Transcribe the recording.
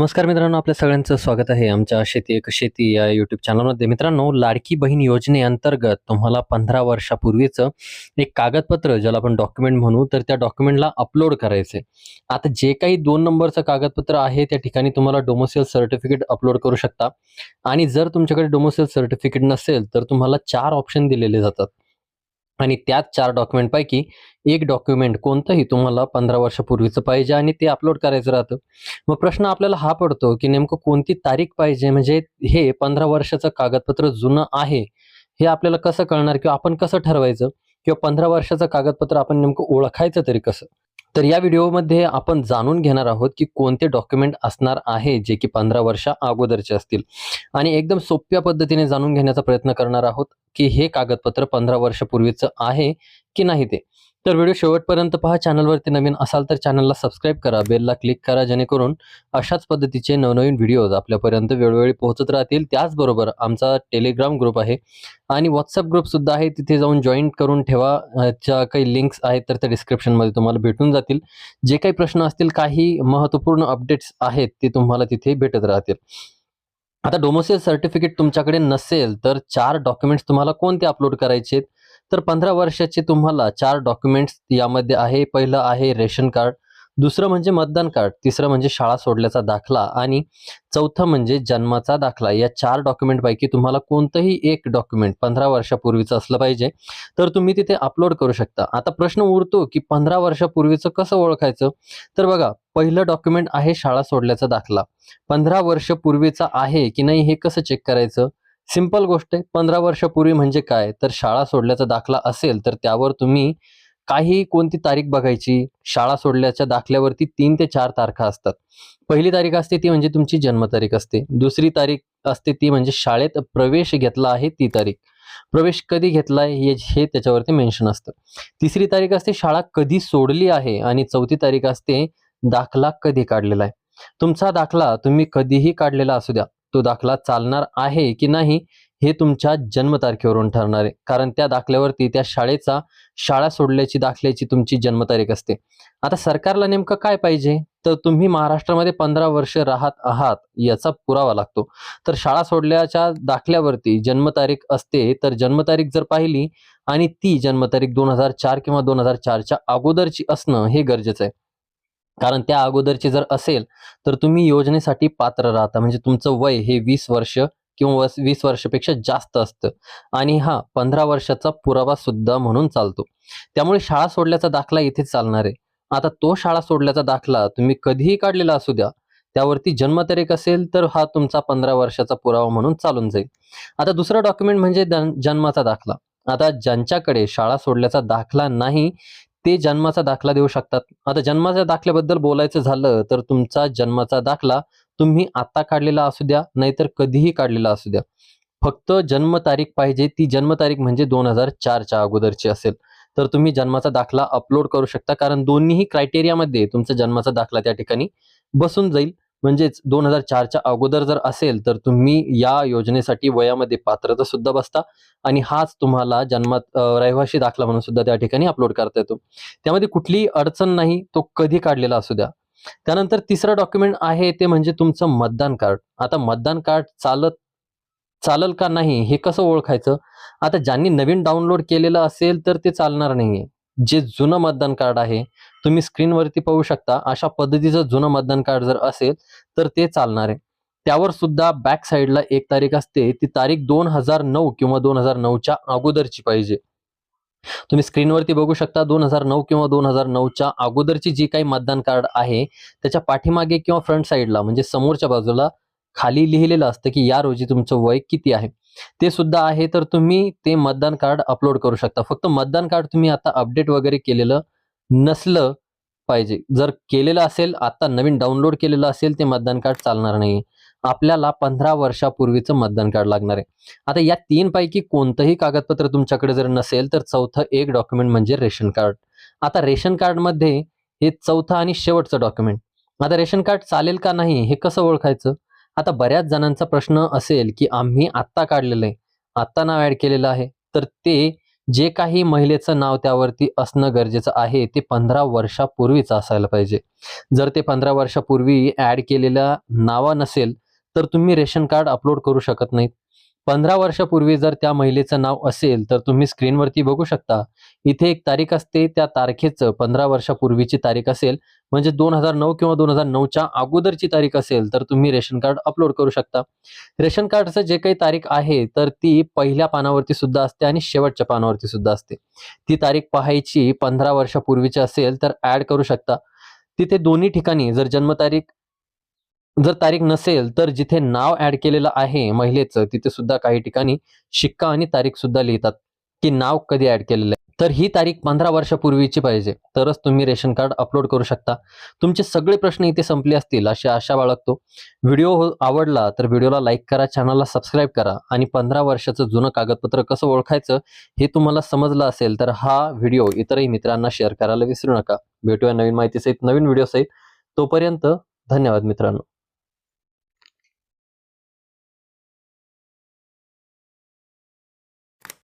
नमस्कार मित्रांनो आपल्या सगळ्यांचं स्वागत आहे आमच्या शेती एक शेती या यूट्यूब चॅनलमध्ये मित्रांनो लाडकी बहीण योजनेअंतर्गत तुम्हाला पंधरा वर्षापूर्वीचं एक कागदपत्र ज्याला आपण डॉक्युमेंट म्हणू तर त्या डॉक्युमेंटला अपलोड करायचे आता जे काही दोन नंबरचं कागदपत्र आहे त्या ठिकाणी तुम्हाला डोमोसियल सर्टिफिकेट अपलोड करू शकता. आणि जर तुमच्याकडे डोमोसियल सर्टिफिकेट नसेल तर तुम्हाला चार ऑप्शन दिलेले जातात. आणि त्याच चार डॉक्युमेंटपैकी एक डॉक्युमेंट कोणतंही तुम्हाला पंधरा वर्षापूर्वीचं पाहिजे आणि ते अपलोड करायचं राहतं. मग प्रश्न आपल्याला हा पडतो की नेमकं कोणती तारीख पाहिजे? म्हणजे हे पंधरा वर्षाचं कागदपत्र जुनं आहे हे आपल्याला कसं कळणार? किंवा आपण कसं ठरवायचं? किंवा पंधरा वर्षाचं कागदपत्र आपण नेमकं ओळखायचं तरी कसं? तर या व्हिडिओमध्ये आपण जाणून घेणार आहोत की कोणते डॉक्युमेंट असणार आहे जे की पंधरा वर्षा अगोदरचे असतील. आणि एकदम सोप्या पद्धतीने जाणून घेण्याचा प्रयत्न करणार आहोत की हे कागदपत्र पंधरा वर्षापूर्वीचं आहे की नाही ते. तर व्हिडिओ शेवटपर्यंत पहा. चॅनलवरती नवीन असाल तर चॅनलला सबस्क्राईब करा बेलला क्लिक करा जेणेकरून अशाच पद्धतीचे नवनवीन व्हिडिओज आपल्यापर्यंत वेळोवेळी पोहोचत राहतील. त्याचबरोबर आमचा टेलिग्राम ग्रुप आहे आणि व्हॉट्सअप ग्रुपसुद्धा आहे. तिथे जाऊन जॉईन करून ठेवा. ज्या काही लिंक्स आहेत तर त्या डिस्क्रिप्शनमध्ये तुम्हाला भेटून जातील. जे काही प्रश्न असतील काही महत्त्वपूर्ण अपडेट्स आहेत ते तुम्हाला तिथे भेटत राहतील. आता डोमोसेल सर्टिफिकेट तुमच्याकडे नसेल तर चार डॉक्युमेंट्स तुम्हाला कोणते अपलोड करायचे आहेत? तर पंधरा वर्षाचे तुम्हाला चार डॉक्युमेंट्स यामध्ये आहे. पहिलं आहे रेशन कार्ड. दुसरं म्हणजे मतदान कार्ड. तिसरं म्हणजे शाळा सोडल्याचा दाखला. आणि चौथं म्हणजे जन्माचा दाखला. या चार डॉक्युमेंटपैकी तुम्हाला कोणतंही एक डॉक्युमेंट पंधरा वर्षापूर्वीचं असलं पाहिजे. तर तुम्ही तिथे अपलोड करू शकता. आता प्रश्न उरतो की पंधरा वर्षापूर्वीचं कसं ओळखायचं? तर बघा पहिलं डॉक्युमेंट आहे शाळा सोडल्याचा दाखला. पंधरा वर्ष पूर्वीचा आहे की नाही हे कसं चेक करायचं? सिंपल गोष्ट आहे पंधरा वर्षापूर्वी म्हणजे काय? तर शाळा सोडल्याचा दाखला असेल तर त्यावर तुम्ही काही कोणती तारीख बघायची शाळा सोडल्याच्या दाखल्यावरती तीन ते चार तारखा असतात. पहिली तारीख असते ती म्हणजे तुमची जन्मतारीख असते. दुसरी तारीख असते ती म्हणजे शाळेत प्रवेश घेतला आहे ती तारीख. प्रवेश कधी घेतलाय हे हे त्याच्यावरती मेन्शन असतं. तिसरी तारीख असते शाळा कधी सोडली आहे आणि चौथी तारीख असते दाखला कधी काढलेला आहे. तुमचा दाखला तुम्ही कधीही काढलेला असू द्या. तो दाखला चालणार आहे की नाही हे तुमच्या जन्मतारखेवरून ठरणार आहे. कारण त्या दाखल्यावरती त्या शाळेचा शाळा सोडल्याची दाखल्याची तुमची जन्मतारीख असते. आता सरकारला नेमकं काय पाहिजे? तर तुम्ही महाराष्ट्रामध्ये पंधरा वर्ष राहत आहात याचा पुरावा लागतो. तर शाळा सोडल्याच्या दाखल्यावरती जन्मतारीख असते तर जन्मतारीख जर पाहिली आणि ती जन्मतारीख दोन हजार चार किंवा दोन हजार चारच्या अगोदरची असणं हे गरजेचं आहे. कारण त्या अगोदरचे जर असेल तर तुम्ही योजनेसाठी पात्र राहता. म्हणजे तुमचं वय हे वीस वर्ष किंवा वीस वर्षापेक्षा जास्त असतं. आणि हा पंधरा वर्षाचा पुरावा सुद्धा म्हणून चालतो. त्यामुळे शाळा सोडल्याचा दाखला इथे चालणार आहे. आता तो शाळा सोडल्याचा दाखला तुम्ही कधीही काढलेला असू द्या. त्यावरती जन्मतारीख असेल तर हा तुमचा पंधरा वर्षाचा पुरावा म्हणून चालून जाईल. आता दुसरं डॉक्युमेंट म्हणजे जन्माचा दाखला. आता ज्यांच्याकडे शाळा सोडल्याचा दाखला नाही ते जन्माचा दाखला देऊ शकतात. आता जन्माच्या दाखल्याबद्दल बोलायचं झालं तर तुमचा जन्माचा दाखला तुम्ही आता काढलेला असू द्या नाहीतर कधीही काढलेला असू द्या. फक्त जन्मतारीख पाहिजे ती जन्मतारीख म्हणजे दोन हजार चारच्या अगोदरची असेल. तर तुम्ही जन्माचा दाखला अपलोड करू शकता कारण दोन्हीही क्रायटेरियामध्ये तुमचा जन्माचा दाखला त्या ठिकाणी बसून जाईल. म्हणजेच दोन हजार चारच्या अगोदर जर असेल तर तुम्ही या योजनेसाठी वयामध्ये पात्रता सुद्धा बसता आणि हाच तुम्हाला जन्मात रहिवाशी दाखला म्हणून सुद्धा त्या ठिकाणी अपलोड करता येतो. त्यामध्ये कुठलीही अडचण नाही तो कधी काढलेला असू द्या. त्यानंतर तिसरं डॉक्युमेंट आहे ते म्हणजे तुमचं मतदान कार्ड. आता मतदान कार्ड चालत चालल का नाही हे कसं ओळखायचं? आता ज्यांनी नवीन डाउनलोड केलेलं असेल तर ते चालणार नाहीये. जे जुनं मतदान कार्ड आहे तुम्ही स्क्रीनवरती पाहू शकता अशा पद्धतीचं जुनं मतदान कार्ड जर असेल तर ते चालणार आहे. त्यावर सुद्धा बॅक साईडला एक तारीख असते ती तारीख दोन हजार नऊ किंवा दोन हजार नऊच्या अगोदरची पाहिजे. तुम्ही स्क्रीनवरती बघू शकता दोन हजार नऊ किंवा दोन हजार नऊच्या अगोदरची जी काही मतदान कार्ड आहे त्याच्या पाठीमागे किंवा फ्रंट साईडला म्हणजे समोरच्या बाजूला खाली लिहिलेलं असतं की या रोजी तुमचं वय किती आहे? ते सुद्धा आहे तर तुम्ही ते मतदान कार्ड अपलोड करू शकता. फक्त मतदान कार्ड तुम्ही आता अपडेट वगैरे केलेलं नसलं पाहिजे. जर केलेलं असेल आता नवीन डाउनलोड केलेलं असेल ते मतदान कार्ड चालणार नाही आपल्याला पंधरा वर्षापूर्वीचं मतदान कार्ड लागणार आहे. आता या तीन पैकी कोणतंही कागदपत्र तुमच्याकडे जर नसेल तर चौथं एक डॉक्युमेंट म्हणजे रेशन कार्ड. आता रेशन कार्डमध्ये हे चौथं आणि शेवटचं डॉक्युमेंट आता रेशन कार्ड चालेल का नाही हे कसं ओळखायचं? आता बऱ्याच जणांचा प्रश्न असेल की आम्ही आत्ता काढलेलं आहे. आत्ता नाव ऍड केलेलं आहे. तर ते जे काही महिलेचं नाव त्यावरती असणं गरजेचं आहे ते पंधरा वर्षापूर्वीच असायला पाहिजे. जर ते पंधरा वर्षापूर्वी ॲड केलेल्या नावा नसेल तर तुम्ही रेशन कार्ड अपलोड करू शकत नाहीत. पंधरा वर्षापूर्वी जर त्या महिलेचं नाव असेल तर तुम्ही स्क्रीनवरती बघू शकता. इथे एक तारीख असते त्या तारखेचं पंधरा वर्षापूर्वीची तारीख असेल म्हणजे दोन हजार नऊ किंवा दोन हजार नऊच्या अगोदरची तारीख असेल तर तुम्ही रेशन कार्ड अपलोड करू शकता. रेशन कार्डचं जे काही तारीख आहे तर ती पहिल्या पानावरती सुद्धा असते आणि शेवटच्या पानावरती सुद्धा असते. ती तारीख पाहायची पंधरा वर्षापूर्वीची असेल तर ऍड करू शकता. तिथे दोन्ही ठिकाणी जर जन्मतारीख जर तारीख नसेल तर जिथे नाव ऍड केलेलं आहे महिलेचं तिथे सुद्धा काही ठिकाणी शिक्का आणि तारीख सुद्धा लिहितात की नाव कधी ऍड केलेलं आहे. तर ही तारीख पंधरा वर्षापूर्वीची पाहिजे. तरच तुम्ही रेशन कार्ड अपलोड करू शकता. तुमचे सगळे प्रश्न इथे संपले असतील अशी आशा बाळगतो. व्हिडिओ हो- आवडला तर व्हिडिओला लाईक करा चॅनलला सबस्क्राईब करा आणि पंधरा वर्षाचं जुनं कागदपत्र कसं ओळखायचं हे तुम्हाला समजलं असेल तर हा व्हिडिओ इतरही मित्रांना शेअर करायला विसरू नका. भेटूया नवीन माहितीसहित नवीन व्हिडिओसहित. तोपर्यंत धन्यवाद मित्रांनो.